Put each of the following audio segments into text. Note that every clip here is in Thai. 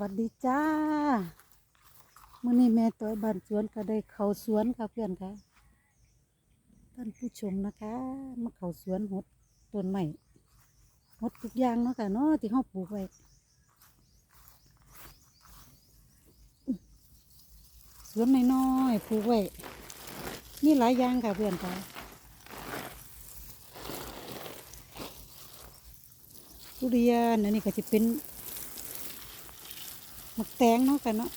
วัสดีจ้ามื่อนี้แม่ต้อยบ้านสวนก็ได้เข้าสวนค่ะเพื่อนค่ะท่านผู้ชมนะคะมาเข้าสวนหดต้นไม้หดทุกอย่างเนาะค่ะเนาะที่เขาปลูกไว้สวนน้อยๆปลูกไว้มีหลายอย่างค่ะเพื่อนค่ะทุเรียนอันนี้ก็จะเป็น มักแตงเนาะค่ะเนาะ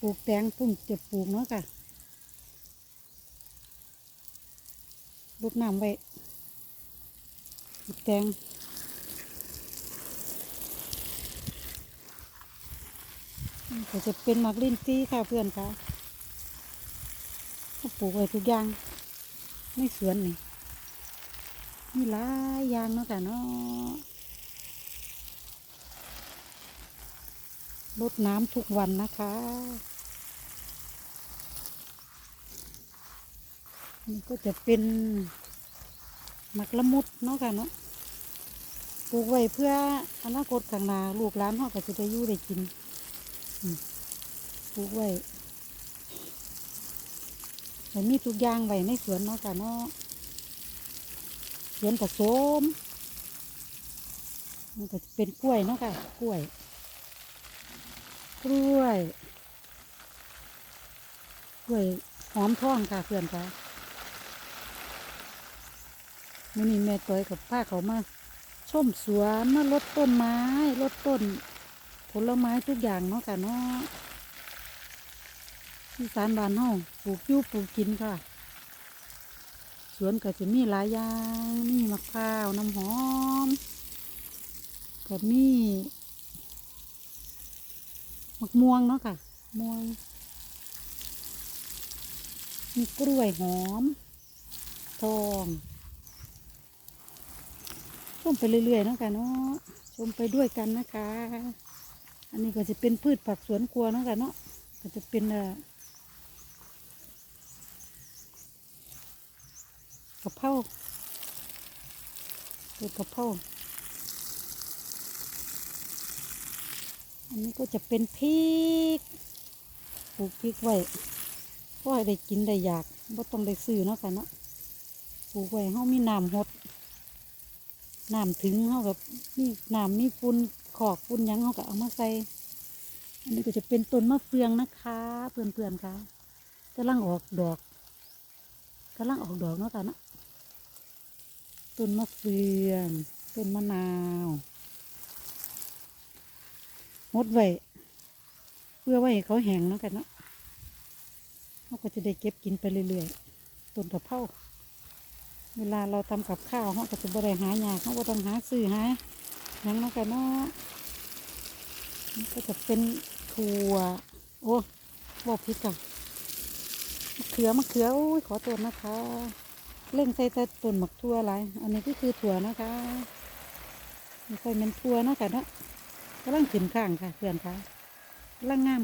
ปลูกแตงพุ่มจะปลูกเนาะค่ะรดน้ำไว้มักแตงก็จะเป็นมักลิ้นจี้ค่ะเพื่อนค่ะปลูกไว้ทุกอย่างในสวนนี่มีหลายอย่างเนาะค่ะเนาะ รดน้ำทุกวันนะคะ นี่ก็จะเป็นหมักละมุดเนาะค่ะเนาะปลูกไว้เพื่ออนาคตข้างหน้าลูกหลานเขาก็จะได้อยู่ได้กินปลูกไว้แต่มีทุกอย่างไว้ในสวนเนาะค่ะเนาะสวนผสมมันก็จะเป็นกล้วยเนาะค่ะกล้วย กล้วยกล้วยหอมท่องค่ะเพื่อนค่ะมื่อนี้แม่ต้อยกับป้าเขามาชมสวนมาลดต้นไม้ลดต้น ผลไม้ทุกอย่างเนาะค่ะเนาะที่สารบานเฮาปลูกยูปลูกกินค่ะ สวนก็จะมีหลายอย่างมีมะพร้าวน้ำหอมก็มี มะม่วงเนาะค่ะม่วง มีกล้วยหอม ทองชมไปเรื่อยๆเนาะค่ะเนาะชมไปด้วยกันนะคะ อันนี้ก็จะเป็นพืชผักสวนครัวเนาะค่ะเนาะก็จะเป็นเอ่อกะเพราเป็นกะเพรา อันนี้ก็จะเป็นพริกปลูกพริกไว้ก็ให้ได้กินได้อยากบ่ต้องได้ซื้อเนาะค่ะเนาะปลูกไว้เฮามีน้ำหดน้ำถึงเฮากับมีน้ำมีฝุ่นขอกฝุ่นยังเฮาก็เอามาใส่อันนี้ก็จะเป็นต้นมะเฟืองนะคะเพื่อนๆค่ะกำลังออกดอกกำลังออกดอกเนาะค่ะเนาะต้นมะเฟืองต้นมะนาว งดไว้เพื่อไว้เขาแห้งเนาะกันเนาะเขาก็จะได้เก็บกินไปเรื่อยๆต้นกะเพราเวลาเราทำกับข้าวเขาก็จะบริหายาเขาก็ต้องหาซื้อหาหยังเนาะกันเนาะก็จะเป็นถั่วโอ้บอกพิก่ะมะเขือมะเขือโอ้ยขอตัวนะคะเร่งใส่แต่ต้นหมักถั่วหลายอันนี้ก็คือถั่วนะคะไม่ค่อยเป็นถั่วนะกันเนาะ กำลังขึ้นข้างค่ะเพื่อนค่ะกำลังงาม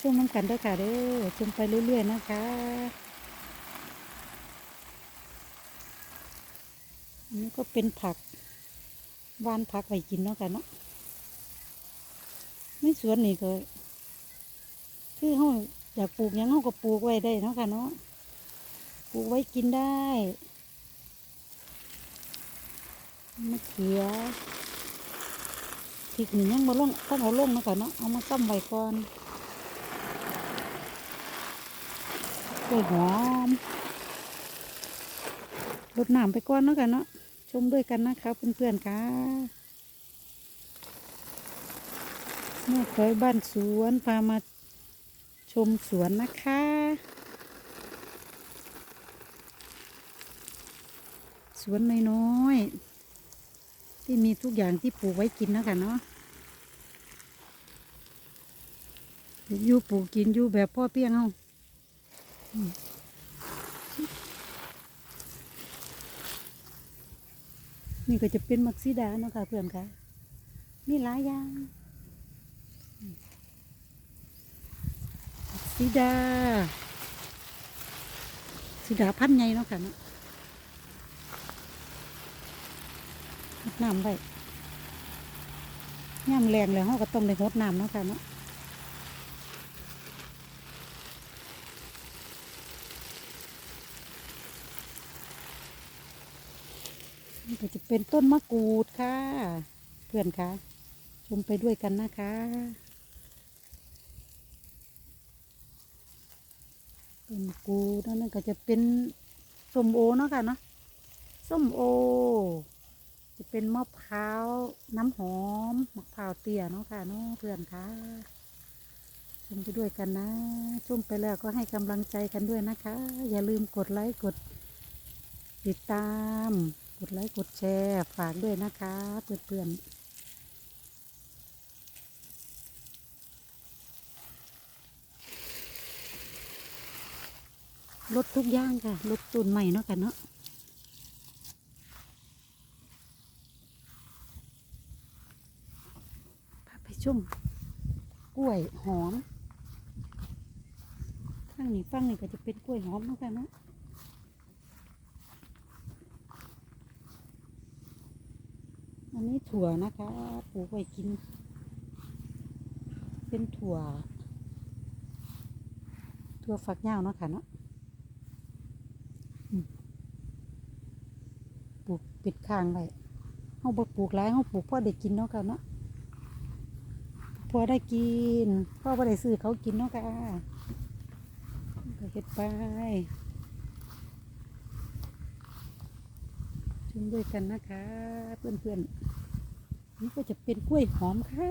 ชมน้ำกันด้วยค่ะเด้อชมไปเรื่อยๆนะคะอันนี้ก็เป็นผักหวานผักไว้กินเนาะค่ะเนาะในสวนนี่ก็ คือเขาอยากปลูกยังเขาก็ปลูกไว้ได้เนาะค่ะเนาะปลูกไว้กินได้ มะเขือพริกนี่ยังมาลงต้องเอาลงนะค่ะเนาะเอามาซ้ำไว้ก่อนกล้วยหอมรดน้ำไปก่อนนะค่ะเนาะชมด้วยกันนะคะเพื่อนๆค่ะแม่เคยบ้านสวนพามาชมสวนนะคะสวนน้อยๆ ที่มีทุกอย่างที่ปลูกไว้กินนาะคะเนาะอยู่ปลูกกินอยู่แบบพ่อเพียงเอาอนี่ก็จะเป็นมักซีดาเนาะค่ะเพื่อนค่ะมีหลายอย่างมักซีดาซีดาพันธุ์ใหญ่เนาะค่ะเนาะ รด น้ำไว้ย่ำแรงแล้วเขาก็ต้องได้หดน้ำเนาะค่ะเนาะนี่ก็จะเป็นต้นมะกรูดค่ะ เพื่อนคะชมไปด้วยกันนะคะต้นมะกรูดนั่นก็จะเป็นส้มโอเนาะค่ะเนาะส้มโอ จะเป็นมะพร้าวน้ำหอมมะพร้าวเตี้ยเนาะค่ะเนาะเพื่อนคะชมไปด้วยกันนะชมไปแล้วก็ให้กำลังใจกันด้วยนะคะ อย่าลืมกดไลค์กดติดตาม กดไลค์กดแชร์ฝากด้วยนะคะเพื่อนๆลดทุกอย่างค่ะลดต้นใหม่เนาะค่ะเนาะ พาไป ชุ่มกล้วยหอมข้างนี้ฟังนี่ก็จะเป็นกล้วยหอมเหมือนกันนะอันนี้ถั่วนะคะปลูกไว้กิน เป็นถั่ว ถั่วฝักยาวเนาะค่ะเนาะปลูกปิดข้างไว้เฮาบ่ปลูกหลายเฮาปลูกพอได้กินเนาะค่ะเนาะ พอได้กินพ่อไ่ได้ซื้อเขากินเนาะค่ะก็เฮ็ดไปชมด้วยกันนะคะ เพื่อนๆนี่ก็จะเป็นกล้วยหอมค่ะ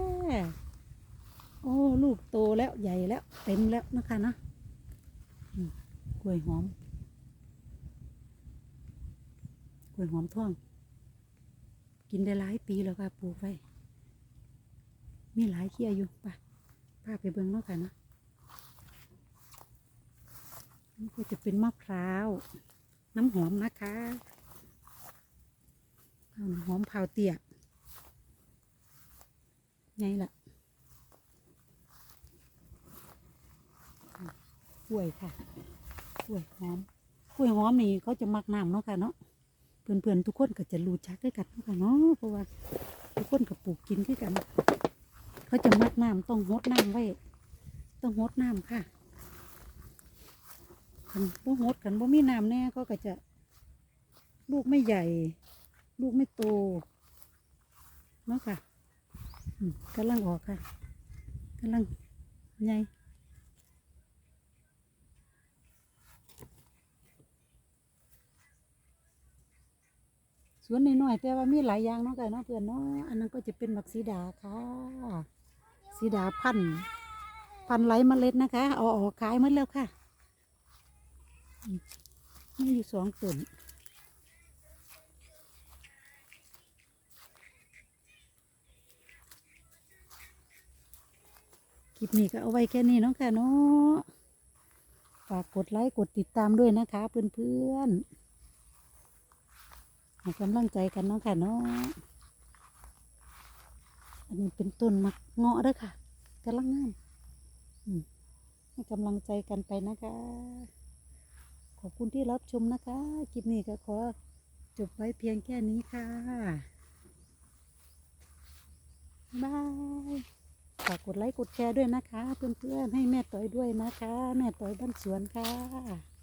โอ้ลูกโตแล้วใหญ่แล้ว เต็มแล้วนะคะนะกล้วยหอมกล้วยหอมท่วง กินได้หลายปีแล้วค่ะปลูกไว้ มีหลายเคียอยู่ป่ะป้าไปเบิ่งเนาะค่ะเนาะนี่ก็จะเป็นมะพร้าว น้ำหอมนะคะน้ำหอมเผาเตี้ยไงล่ะกล้วยค่ะกล้วยหอมกล้วยหอมนี่เขาจะมักน้ำเนาะค่ะเนาะเพื่อนๆทุกคนก็จะรู้จักด้วยกันเนาะค่ะเนาะเพราะว่าทุกคนก็ปลูกกินด้วยกัน เขาจะมัดน้ำต้องหดน้ำไว้ ต้องหดน้ำค่ะคันบ่หดกันบ่มีน้ำแน่ก็ก็จะ ลูกไม่ใหญ่ ลูกไม่โตเนาะค่ะกำลังออกค่ะกำลังใหญ่สวนน้อยๆแต่ว่ามีหลายอย่างเนาะกันเนาะเพื่อนเนาะอันนั้นก็จะเป็นบักสีดาค่ะ สีดาพันธ์พันธุ์ไรเมล็ดนะคะ เอาออกขายหมดแล้วค่ะอืมมีอยู่สองต้นคลิปนี้ก็เอาไว้แค่นี้เนาะค่ะเนาะฝากกดไลค์กดติดตามด้วยนะคะ เพื่อนๆให้กำลังใจกันเนาะค่ะเนาะ อันนี้เป็นต้นมักเงาะด้วยค่ะกำลังงามให้กำลังใจกันไปนะคะ ขอบคุณที่รับชมนะคะคลิปนี้ก็ขอจบไว้เพียงแค่นี้ค่ะ บาย ฝากกดไลค์กดแชร์ด้วยนะคะ เพื่อนๆให้แม่ต่อยด้วยนะคะ แม่ต่อยบ้านสวนค่ะ